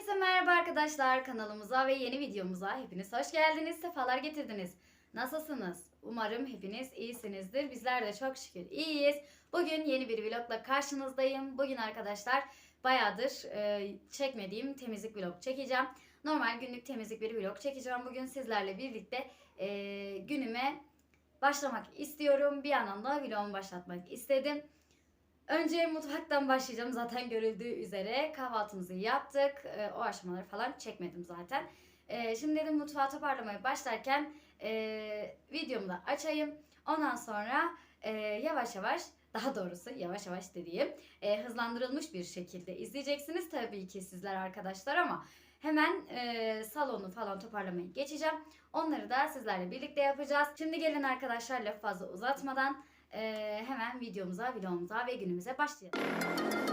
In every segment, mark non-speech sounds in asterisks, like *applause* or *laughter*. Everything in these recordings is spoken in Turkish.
Herkese merhaba arkadaşlar. Kanalımıza ve yeni videomuza hepiniz hoş geldiniz. Sefalar getirdiniz. Nasılsınız? Umarım hepiniz iyisinizdir. Bizler de çok şükür iyiyiz. Bugün yeni bir vlogla karşınızdayım. Bugün arkadaşlar bayağıdır e, çekmediğim temizlik vlog çekeceğim. Normal günlük temizlik bir vlog çekeceğim. Bugün sizlerle birlikte e, günüme başlamak istiyorum. Bir yandan da vlogumu başlatmak istedim. Önce mutfaktan başlayacağım zaten görüldüğü üzere. Kahvaltımızı yaptık. Ee, o aşamaları falan çekmedim zaten. Ee, şimdi dedim mutfağı toparlamaya başlarken e, videomu da açayım. Ondan sonra e, yavaş yavaş daha doğrusu yavaş yavaş dediğim e, hızlandırılmış bir şekilde izleyeceksiniz tabii ki sizler arkadaşlar ama hemen salonu falan toparlamaya geçeceğim. Onları da sizlerle birlikte yapacağız. Şimdi gelin arkadaşlar lafı fazla uzatmadan ee, hemen videomuza, vlogumuza ve günümüze başlayalım.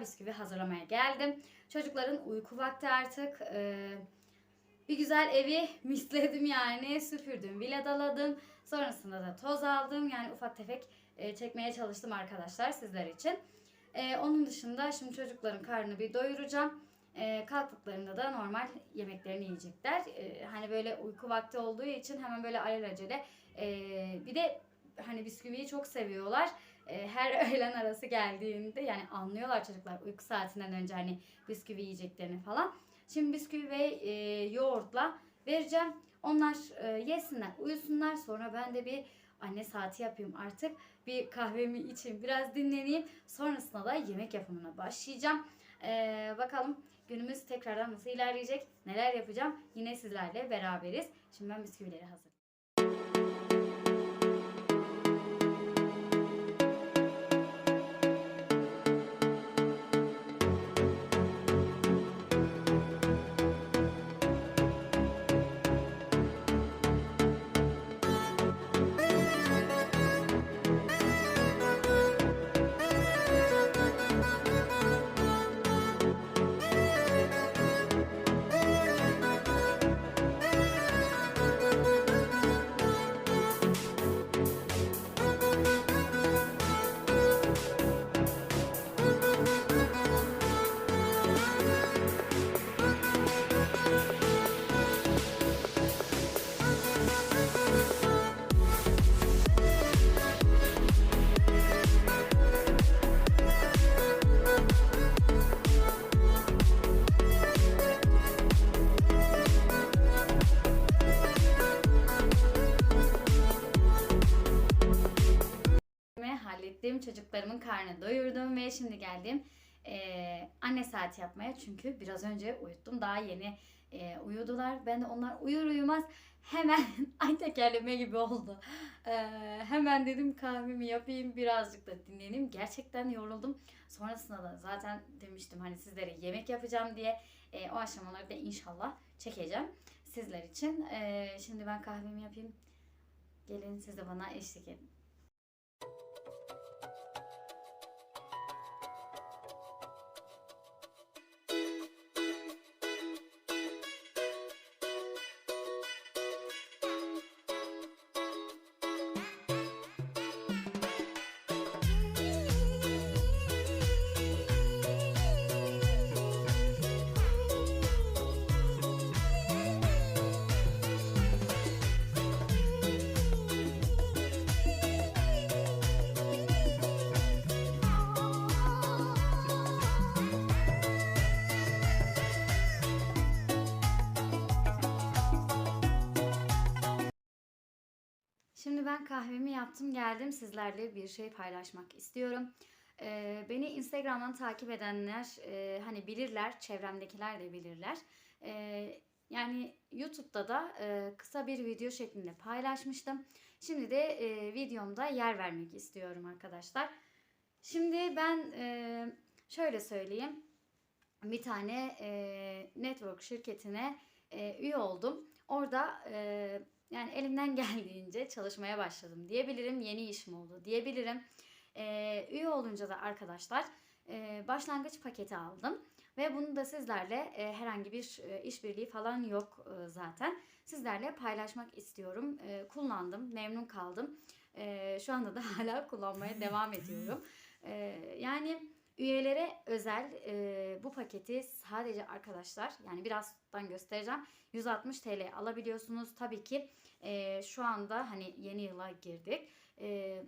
Bisküvi hazırlamaya geldim. Çocukların uyku vakti artık. E, bir güzel evi *laughs* misledim yani. Süpürdüm, viladaladım. Sonrasında da toz aldım. Yani ufak tefek e, çekmeye çalıştım arkadaşlar sizler için. E, onun dışında şimdi çocukların karnını bir doyuracağım. E, kalktıklarında da normal yemeklerini yiyecekler. E, hani böyle uyku vakti olduğu için hemen böyle alelacele. E, bir de hani bisküviyi çok seviyorlar. E, her *laughs* öğlen arası geldiğinde yani anlıyorlar çocuklar uyku saatinden önce hani bisküvi yiyeceklerini falan. Şimdi bisküvi ve e, yoğurtla vereceğim. Onlar e, yesinler, uyusunlar. Sonra ben de bir anne saati yapayım artık. Bir kahvemi içeyim, biraz dinleneyim. Sonrasında da yemek yapımına başlayacağım. E, bakalım günümüz tekrardan nasıl ilerleyecek, neler yapacağım. Yine sizlerle beraberiz. Şimdi ben bisküvileri hazır. Karnını doyurdum ve şimdi geldim eee, anne saati yapmaya. Çünkü biraz önce uyuttum. Daha yeni eee, uyudular. Ben de onlar uyur uyumaz hemen *laughs* ay tekerleme gibi oldu. Eee, hemen dedim kahvemi yapayım birazcık da dinleneyim. Gerçekten yoruldum. Sonrasında da zaten demiştim hani sizlere yemek yapacağım diye Eee, o aşamaları da inşallah çekeceğim sizler için. Eee, şimdi ben kahvemi yapayım. Gelin siz de bana eşlik edin. Şimdi ben kahvemi yaptım geldim sizlerle bir şey paylaşmak istiyorum. Ee, beni Instagram'dan takip edenler e, hani bilirler, çevremdekiler de bilirler. Ee, yani YouTube'da da e, kısa bir video şeklinde paylaşmıştım. Şimdi de e, videomda yer vermek istiyorum arkadaşlar. Şimdi ben e, şöyle söyleyeyim. Bir tane e, network şirketine e, üye oldum. Orada e, yani elimden *laughs* geldiğince çalışmaya başladım diyebilirim. Yeni işim oldu diyebilirim. Üye olunca da arkadaşlar başlangıç paketi aldım. Ve bunu da sizlerle herhangi bir işbirliği falan yok zaten. Sizlerle paylaşmak istiyorum. Kullandım, memnun kaldım. Şu anda da *laughs* hala kullanmaya devam ediyorum. Yani üyelere özel e, bu paketi sadece arkadaşlar yani birazdan göstereceğim 160 TL alabiliyorsunuz. Tabii ki e, şu anda hani yeni yıla girdik. E,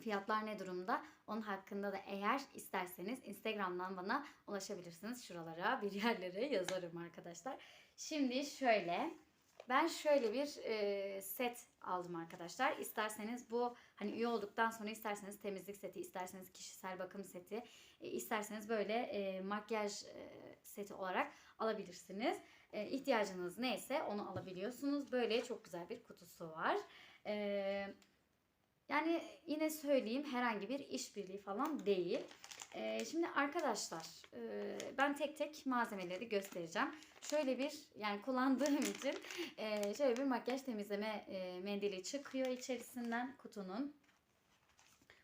fiyatlar ne durumda? Onun hakkında da eğer isterseniz Instagram'dan bana ulaşabilirsiniz. Şuralara bir yerlere *laughs* yazarım arkadaşlar. Şimdi şöyle ben şöyle bir e, set aldım arkadaşlar. İsterseniz bu hani üye olduktan sonra isterseniz temizlik seti, isterseniz kişisel bakım seti, e, isterseniz böyle e, makyaj e, seti olarak alabilirsiniz. E, ihtiyacınız neyse onu alabiliyorsunuz. Böyle çok güzel bir kutusu var. E, yani yine söyleyeyim herhangi bir işbirliği falan değil. E, şimdi arkadaşlar e, ben tek tek malzemeleri göstereceğim. Şöyle bir yani kullandığım *laughs* için e, şöyle bir makyaj temizleme e, mendili çıkıyor içerisinden kutunun.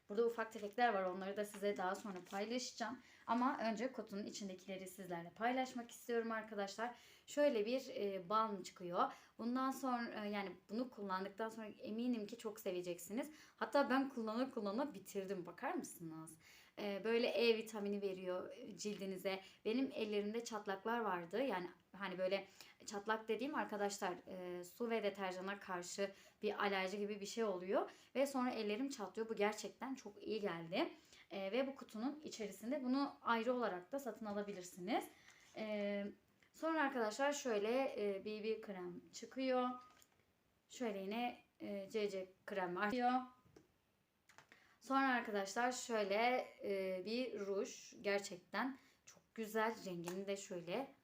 Burada ufak tefekler var. Onları da size daha sonra paylaşacağım. Ama önce kutunun içindekileri sizlerle paylaşmak istiyorum arkadaşlar. Şöyle bir e, balm çıkıyor. Bundan sonra e, yani bunu kullandıktan sonra eminim ki çok seveceksiniz. Hatta ben kullana kullana bitirdim. Bakar mısınız? E, böyle E vitamini veriyor cildinize. Benim ellerimde çatlaklar vardı. Yani hani böyle çatlak dediğim arkadaşlar e, su ve deterjana karşı bir alerji gibi bir şey oluyor. Ve sonra ellerim çatlıyor. Bu gerçekten çok iyi geldi. E, ve bu kutunun içerisinde bunu ayrı olarak da satın alabilirsiniz. E, sonra arkadaşlar şöyle e, BB krem çıkıyor. Şöyle yine e, CC krem var. Sonra arkadaşlar şöyle e, bir ruj. Gerçekten çok güzel. Rengini de şöyle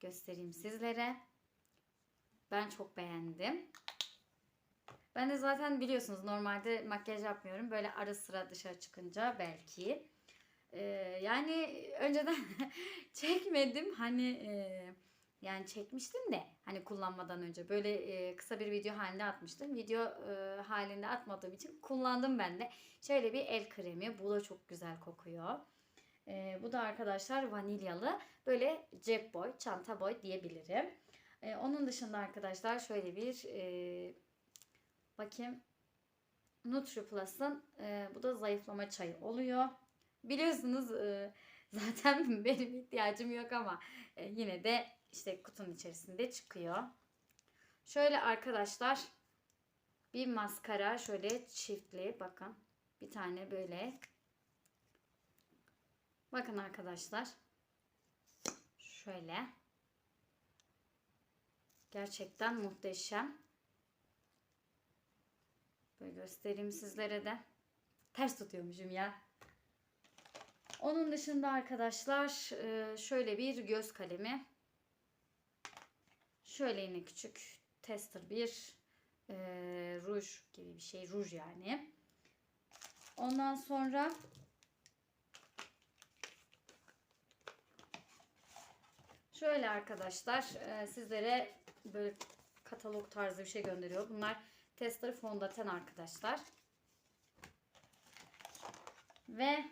göstereyim sizlere. Ben çok beğendim. Ben de zaten biliyorsunuz normalde makyaj yapmıyorum. Böyle ara sıra dışarı çıkınca belki. Ee, yani önceden *laughs* çekmedim. Hani e, yani çekmiştim de hani kullanmadan önce böyle kısa bir video halinde atmıştım. Video halinde atmadığım için kullandım ben de. Şöyle bir el kremi. Bu da çok güzel kokuyor. Bu da arkadaşlar vanilyalı. Böyle cep boy, çanta boy diyebilirim. Onun dışında arkadaşlar şöyle bir bakayım. Nutri Plus'ın e, bu da zayıflama çayı oluyor. Biliyorsunuz *laughs* zaten benim ihtiyacım yok ama yine de işte kutunun içerisinde çıkıyor. Şöyle arkadaşlar bir maskara şöyle çiftli bakın. Bir tane böyle. Bakın arkadaşlar. Şöyle. Gerçekten muhteşem. Böyle göstereyim sizlere de. Ters tutuyormuşum ya. Onun dışında arkadaşlar şöyle bir göz kalemi. Şöyle yine küçük tester bir e, ruj gibi bir şey. Ruj yani. Ondan sonra şöyle arkadaşlar e, sizlere böyle katalog tarzı bir şey gönderiyor. Bunlar tester fondöten arkadaşlar. Ve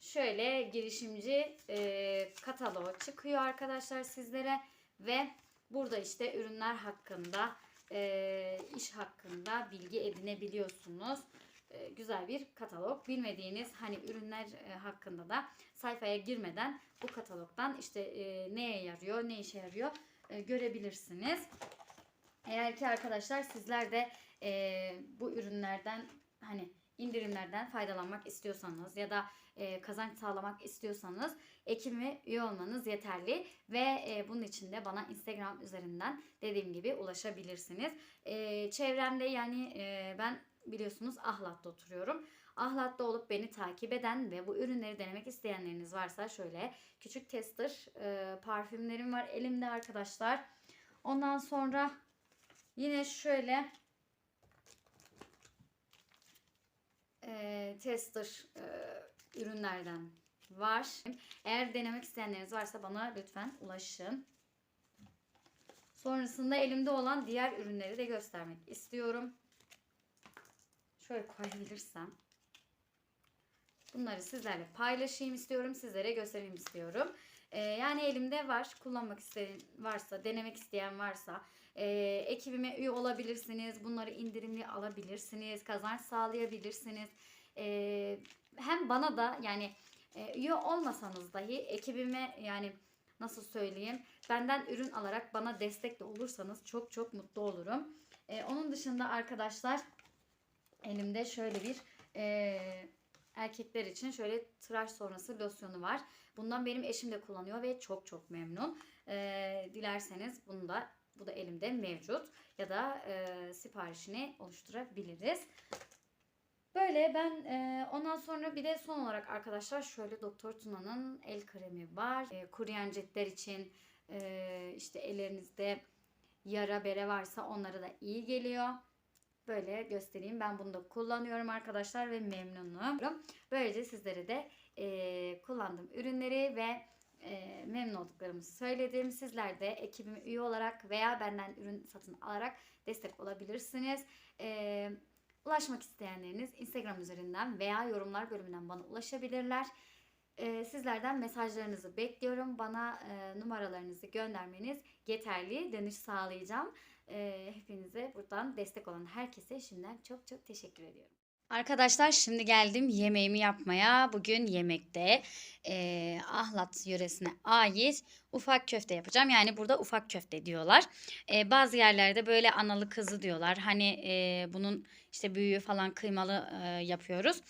şöyle girişimci e, kataloğu çıkıyor arkadaşlar sizlere ve burada işte ürünler hakkında e, iş hakkında bilgi edinebiliyorsunuz. E, güzel bir katalog. Bilmediğiniz hani ürünler e, hakkında da sayfaya girmeden bu katalogdan işte e, neye yarıyor, ne işe yarıyor e, görebilirsiniz. Eğer ki arkadaşlar sizler de e, bu ürünlerden hani indirimlerden faydalanmak istiyorsanız ya da e, kazanç sağlamak istiyorsanız ekime üye olmanız yeterli ve e, bunun için de bana Instagram üzerinden dediğim gibi ulaşabilirsiniz. E, çevremde yani e, ben biliyorsunuz Ahlat'ta oturuyorum. Ahlat'ta olup beni takip eden ve bu ürünleri denemek isteyenleriniz varsa şöyle küçük tester e, parfümlerim var elimde arkadaşlar. Ondan sonra yine şöyle e, tester e, ürünlerden var. Eğer denemek isteyenleriniz varsa bana lütfen ulaşın. Sonrasında elimde olan diğer ürünleri de göstermek istiyorum. Şöyle koyabilirsem. Bunları sizlerle paylaşayım istiyorum. Sizlere göstereyim istiyorum. Ee, yani elimde var. Kullanmak isteyen varsa, denemek isteyen varsa e, ekibime üye olabilirsiniz. Bunları indirimli alabilirsiniz. Kazanç sağlayabilirsiniz. E, hem bana da yani e, üye olmasanız dahi ekibime yani nasıl söyleyeyim benden ürün alarak bana destek de olursanız çok çok mutlu olurum. E, onun dışında arkadaşlar elimde şöyle bir e, erkekler için şöyle tıraş sonrası losyonu var. Bundan benim eşim de kullanıyor ve çok çok memnun. E, dilerseniz bunu da bu da elimde mevcut ya da e, siparişini oluşturabiliriz. Böyle ben e, ondan sonra bir de son olarak arkadaşlar şöyle Doktor Tuna'nın el kremi var. E, kuruyan ciltler için e, işte ellerinizde yara bere varsa onlara da iyi geliyor. Böyle göstereyim. Ben bunu da kullanıyorum arkadaşlar ve memnunum. Böylece sizlere de e, kullandığım ürünleri ve e, memnun olduklarımı söyledim. Sizler de ekibime üye olarak veya benden ürün satın alarak destek olabilirsiniz. E, Ulaşmak isteyenleriniz Instagram üzerinden veya yorumlar bölümünden bana ulaşabilirler. Ee, sizlerden mesajlarınızı bekliyorum. Bana e, numaralarınızı göndermeniz yeterli. Dönüş sağlayacağım. Ee, hepinize buradan destek olan herkese şimdiden çok çok teşekkür ediyorum. Arkadaşlar şimdi geldim yemeğimi yapmaya. Bugün yemekte e, Ahlat yöresine ait ufak köfte yapacağım. Yani burada ufak köfte diyorlar. E, bazı yerlerde böyle analı kızı diyorlar. Hani e, bunun işte büyüğü falan kıymalı e, yapıyoruz.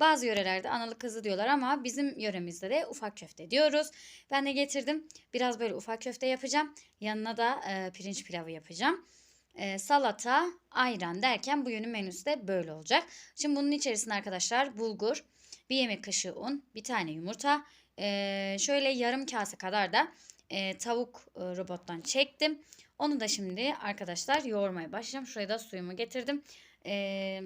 Bazı yörelerde analı kızı diyorlar ama bizim yöremizde de ufak köfte diyoruz. Ben de getirdim. Biraz böyle ufak köfte yapacağım. Yanına da e, pirinç pilavı yapacağım. E, salata, ayran derken bugünün menüsü de böyle olacak. Şimdi bunun içerisinde arkadaşlar bulgur, bir yemek kaşığı un, bir tane yumurta, e, şöyle yarım kase kadar da e, tavuk e, robottan çektim. Onu da şimdi arkadaşlar yoğurmaya başlayacağım. Şuraya da suyumu getirdim. E,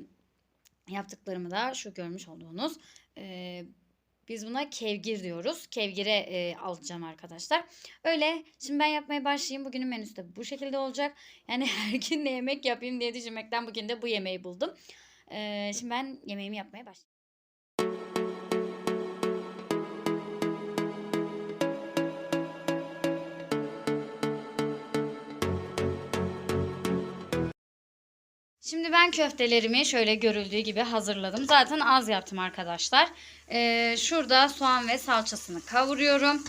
yaptıklarımı da şu görmüş olduğunuz e, biz buna kevgir diyoruz. Kevgire e, alacağım arkadaşlar. Öyle şimdi ben yapmaya başlayayım. Bugünün menüsü de bu şekilde olacak. Yani *laughs* her gün ne yemek yapayım diye düşünmekten bugün de bu yemeği buldum. E, şimdi ben yemeğimi yapmaya başlayayım. Şimdi ben köftelerimi şöyle görüldüğü gibi hazırladım. Zaten az yaptım arkadaşlar. Ee, şurada soğan ve salçasını kavuruyorum.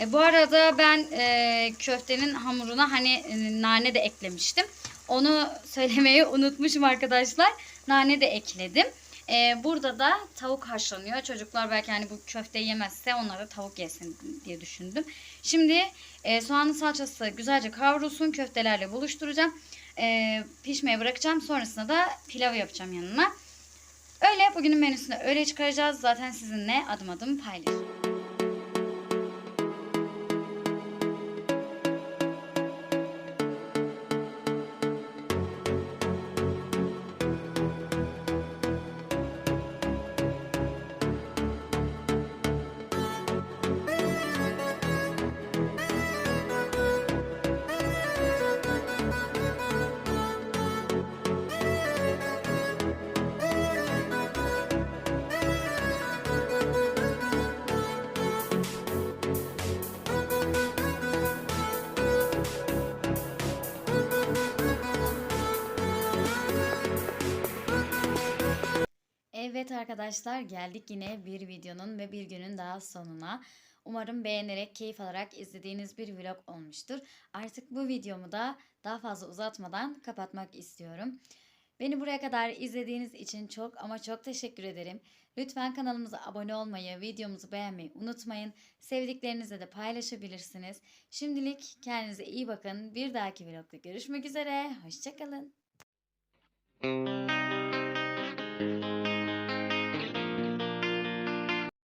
E, bu arada ben e, köftenin hamuruna hani e, nane de eklemiştim. Onu *laughs* söylemeyi unutmuşum arkadaşlar. Nane de ekledim. E, burada da tavuk haşlanıyor. Çocuklar belki hani bu köfteyi yemezse onlar da tavuk yesin diye düşündüm. Şimdi e, soğanın salçası güzelce kavrulsun. Köftelerle buluşturacağım. E, pişmeye bırakacağım. Sonrasında da pilavı yapacağım yanına. Öyle bugünün menüsünü öyle çıkaracağız. Zaten sizinle adım adım paylaşacağım. Evet arkadaşlar geldik yine bir videonun ve bir günün daha sonuna. Umarım beğenerek, keyif alarak izlediğiniz bir vlog olmuştur. Artık bu videomu da daha fazla uzatmadan kapatmak istiyorum. Beni buraya kadar izlediğiniz için çok ama çok teşekkür ederim. Lütfen kanalımıza abone olmayı, videomuzu beğenmeyi unutmayın. Sevdiklerinizle de paylaşabilirsiniz. Şimdilik kendinize iyi bakın. Bir dahaki vlogda görüşmek üzere. Hoşçakalın.